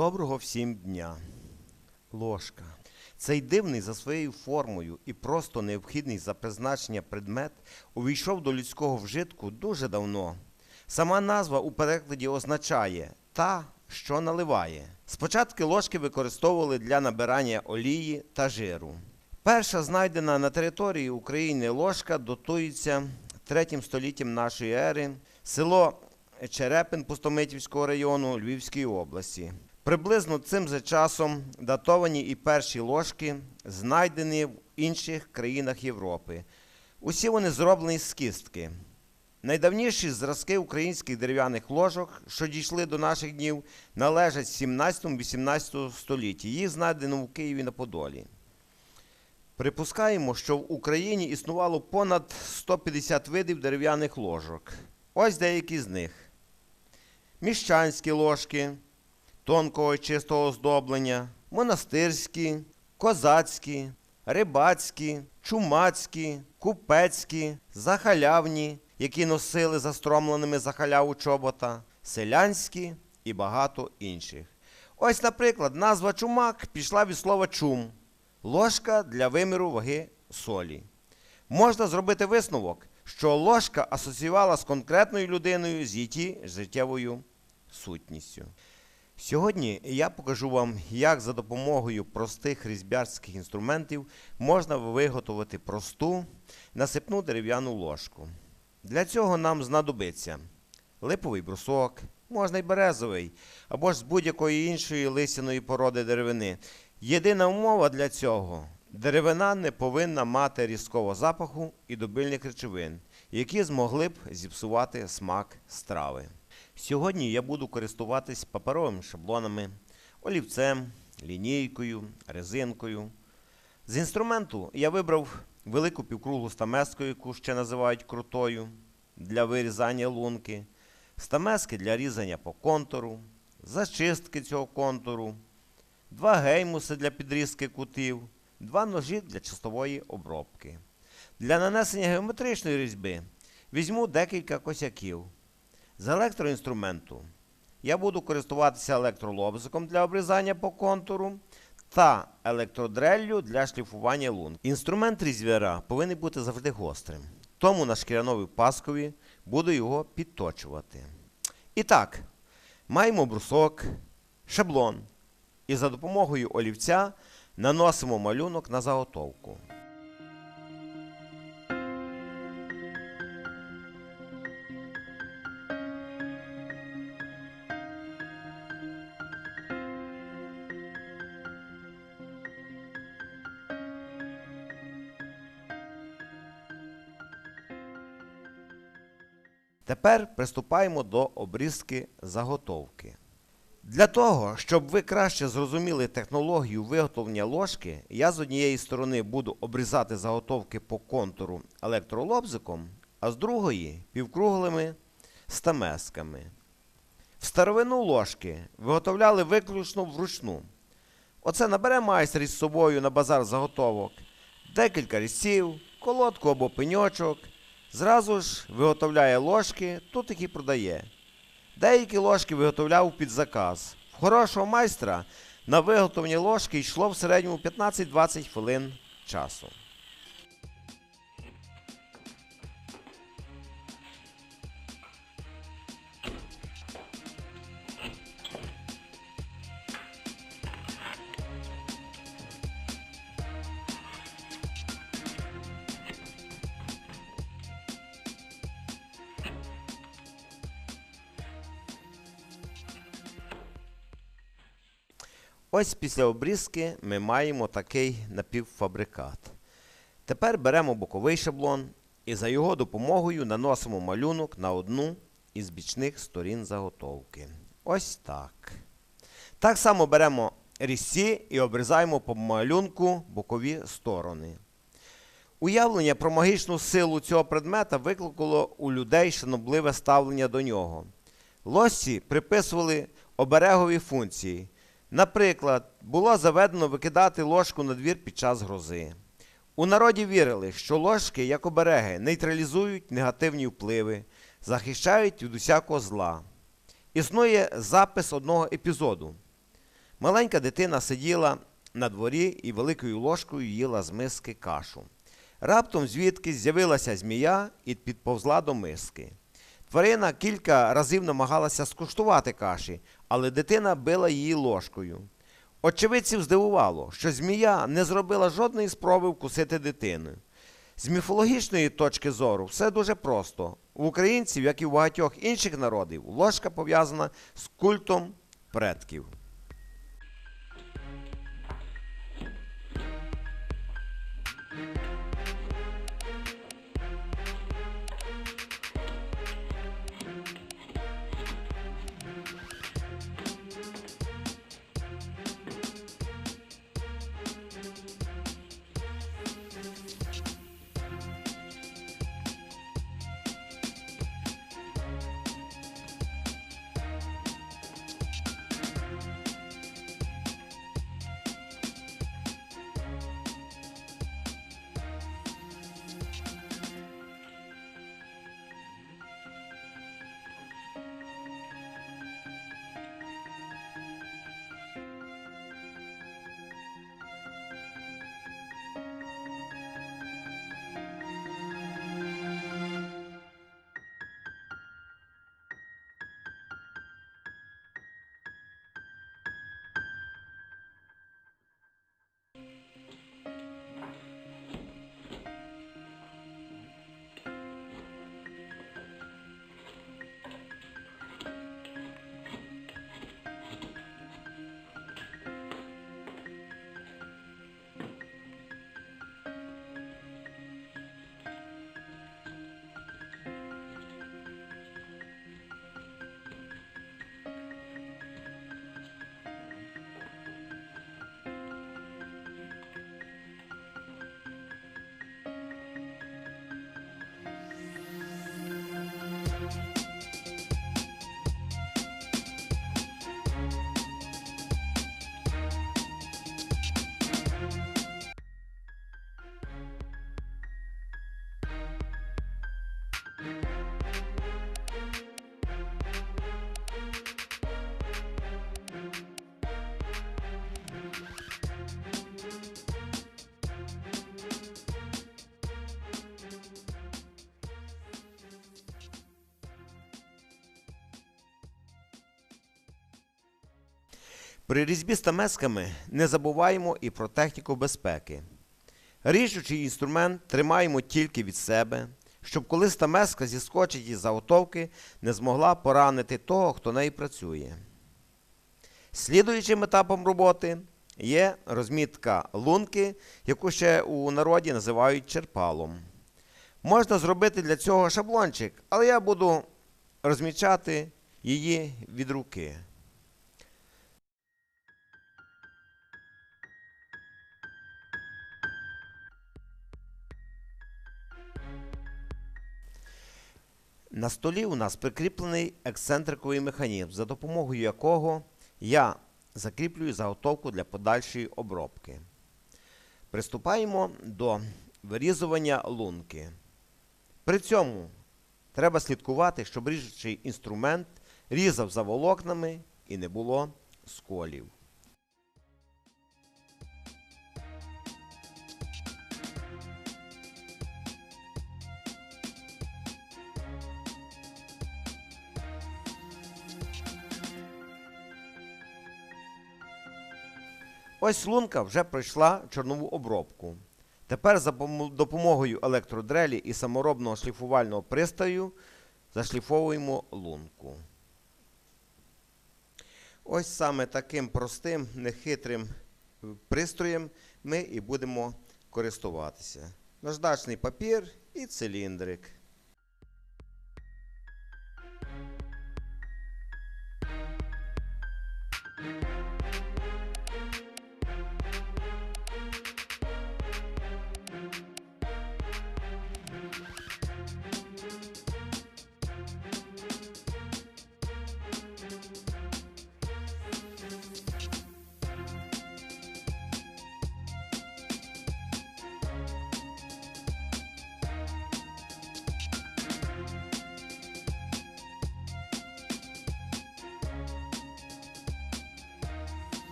Доброго всім дня. Ложка. Цей дивний за своєю формою і просто необхідний за призначення предмет увійшов до людського вжитку дуже давно. Сама назва у перекладі означає та, що наливає. Спочатку ложки використовували для набирання олії та жиру. Перша знайдена на території України ложка датується 3 століттям нашої ери, село Черепин Пустомитівського району Львівської області. Приблизно цим же часом датовані і перші ложки, знайдені в інших країнах Європи. Усі вони зроблені з кістки. Найдавніші зразки українських дерев'яних ложок, що дійшли до наших днів, належать 17-18 столітті. Їх знайдено в Києві на Подолі. Припускаємо, що в Україні існувало понад 150 видів дерев'яних ложок. Ось деякі з них: міщанські ложки тонкого чистого оздоблення, монастирські, козацькі, рибацькі, чумацькі, купецькі, захалявні, які носили застромленими за халяву чобота, селянські і багато інших. Ось, наприклад, назва чумак пішла від слова чум ложка для виміру ваги солі. Можна зробити висновок, що ложка асоціювала з конкретною людиною з її життєвою сутністю. Сьогодні я покажу вам, як за допомогою простих різьбярських інструментів можна виготовити просту насипну дерев'яну ложку. Для цього нам знадобиться липовий брусок, можна й березовий, або ж з будь-якої іншої лисяної породи деревини. Єдина умова для цього деревина не повинна мати різкого запаху і добильних речовин, які змогли б зіпсувати смак страви. Сьогодні я буду користуватись паперовими шаблонами, олівцем, лінійкою, резинкою. З інструменту я вибрав велику півкруглу стамеску, яку ще називають крутою, для вирізання лунки, стамески для різання по контуру, зачистки цього контуру, два геймуси для підрізки кутів, два ножі для чистової обробки. Для нанесення геометричної різьби візьму декілька косяків. З електроінструменту я буду користуватися електролобзиком для обрізання по контуру та електродреллю для шліфування лунки. Інструмент різвіра повинен бути завжди гострим. Тому на шкіряновій паскові буду його підточувати. І так, маємо брусок, шаблон. І за допомогою олівця наносимо малюнок на заготовку. Тепер приступаємо до обрізки заготовки. Для того, щоб ви краще зрозуміли технологію виготовлення ложки, я з однієї сторони буду обрізати заготовки по контуру електролобзиком, а з другої півкруглими стамесками. В старовину ложки виготовляли виключно вручну. Оце набере майстер із собою на базар заготовок, декілька різців, колодку або пеньочок. Зразу ж виготовляє ложки, тут їх і продає. Деякі ложки виготовляв під заказ. В хорошого майстра на виготовлення ложки йшло в середньому 15-20 хвилин часу. Ось після обрізки ми маємо такий напівфабрикат. Тепер беремо боковий шаблон і за його допомогою наносимо малюнок на одну із бічних сторін заготовки. Ось так. Так само беремо різці і обрізаємо по малюнку бокові сторони. Уявлення про магічну силу цього предмета викликало у людей шанобливе ставлення до нього. Лосці приписували оберегові функції. Наприклад, було заведено викидати ложку на двір під час грози. У народі вірили, що ложки, як обереги, нейтралізують негативні впливи, захищають від усякого зла. Існує запис одного епізоду. Маленька дитина сиділа на дворі і великою ложкою їла з миски кашу. Раптом звідки з'явилася змія і підповзла до миски. Тварина кілька разів намагалася скуштувати каші, але дитина била її ложкою. Очевидців здивувало, що змія не зробила жодної спроби вкусити дитину. З міфологічної точки зору все дуже просто. У українців, як і у багатьох інших народів, ложка пов'язана з культом предків. При різьбі стамесками не забуваємо і про техніку безпеки. Ріжучий інструмент тримаємо тільки від себе, щоб коли стамеска зіскочить із заготовки, не змогла поранити того, хто неї працює. Слідуючим етапом роботи є розмітка лунки, яку ще у народі називають черпалом. Можна зробити для цього шаблончик, але я буду розмічати її від руки. На столі у нас прикріплений ексцентриковий механізм, за допомогою якого я закріплюю заготовку для подальшої обробки. Приступаємо до вирізування лунки. При цьому треба слідкувати, щоб ріжучий інструмент різав за волокнами і не було сколів. Ось лунка вже пройшла чорнову обробку. Тепер за допомогою електродрелі і саморобного шліфувального пристрою зашліфовуємо лунку. Ось саме таким простим, нехитрим е, пристроєм ми і будемо користуватися. Наждачний папір і циліндрик.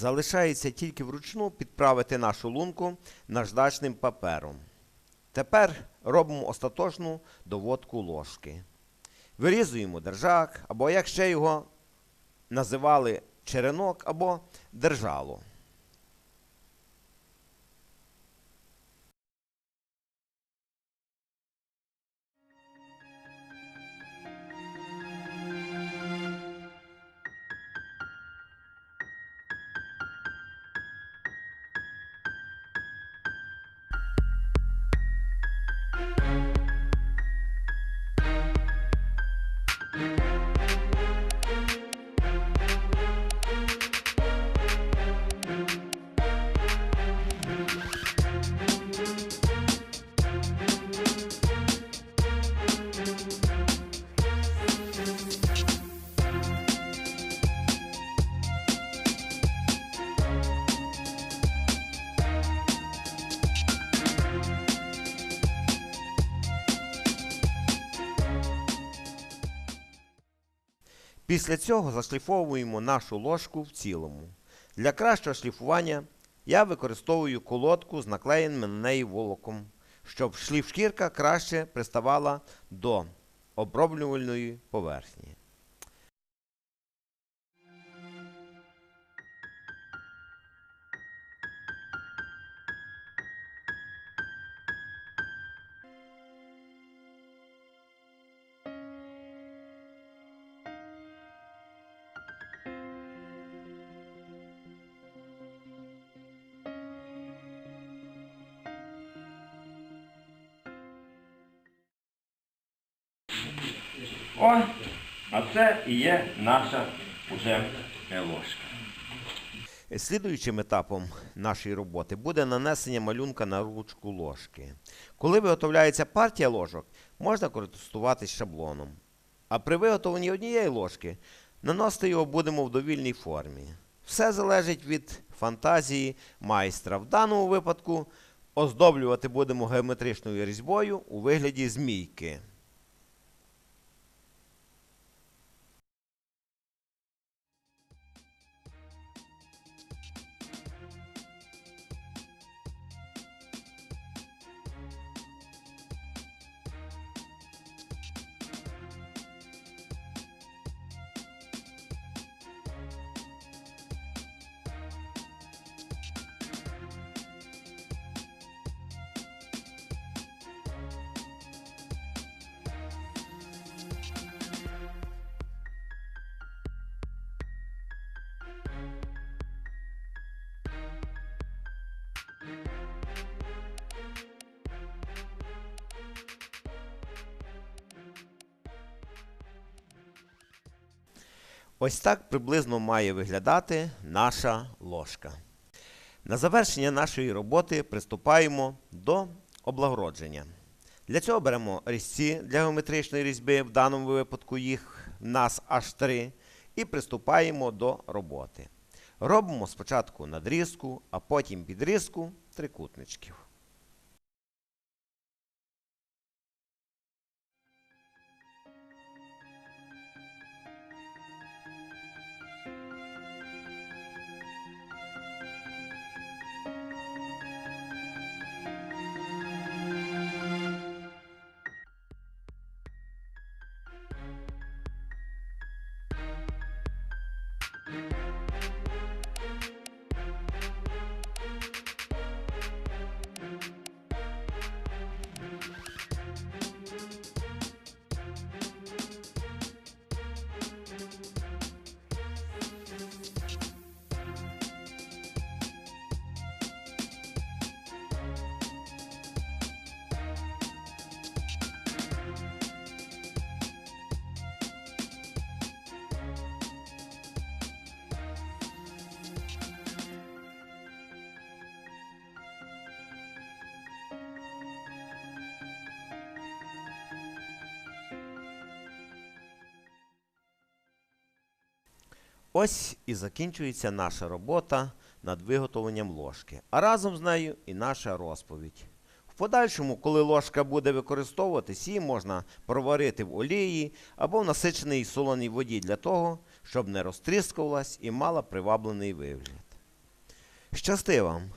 Залишається тільки вручну підправити нашу лунку наждачним папером. Тепер робимо остаточну доводку ложки. Вирізуємо держак, або як ще його називали черенок або держало. Після цього зашліфовуємо нашу ложку в цілому. Для кращого шліфування я використовую колодку з наклеєним на неї волоком, щоб шліфшкірка краще приставала до оброблювальної поверхні. О, а це і є наша уже ложка. Слідуючим етапом нашої роботи буде нанесення малюнка на ручку ложки. Коли виготовляється партія ложок, можна користуватись шаблоном. А при виготовленні однієї ложки наносити його будемо в довільній формі. Все залежить від фантазії майстра. В даному випадку оздоблювати будемо геометричною різьбою у вигляді змійки. Ось так приблизно має виглядати наша ложка. На завершення нашої роботи приступаємо до облагородження. Для цього беремо різці для геометричної різьби, в даному випадку їх в нас аж три, і приступаємо до роботи. Робимо спочатку надрізку, а потім підрізку трикутничків. Ось і закінчується наша робота над виготовленням ложки, а разом з нею і наша розповідь. В подальшому, коли ложка буде використовуватись, її можна проварити в олії або в насиченій солоній воді для того, щоб не розтріскувалась і мала приваблений вигляд. Щасти вам!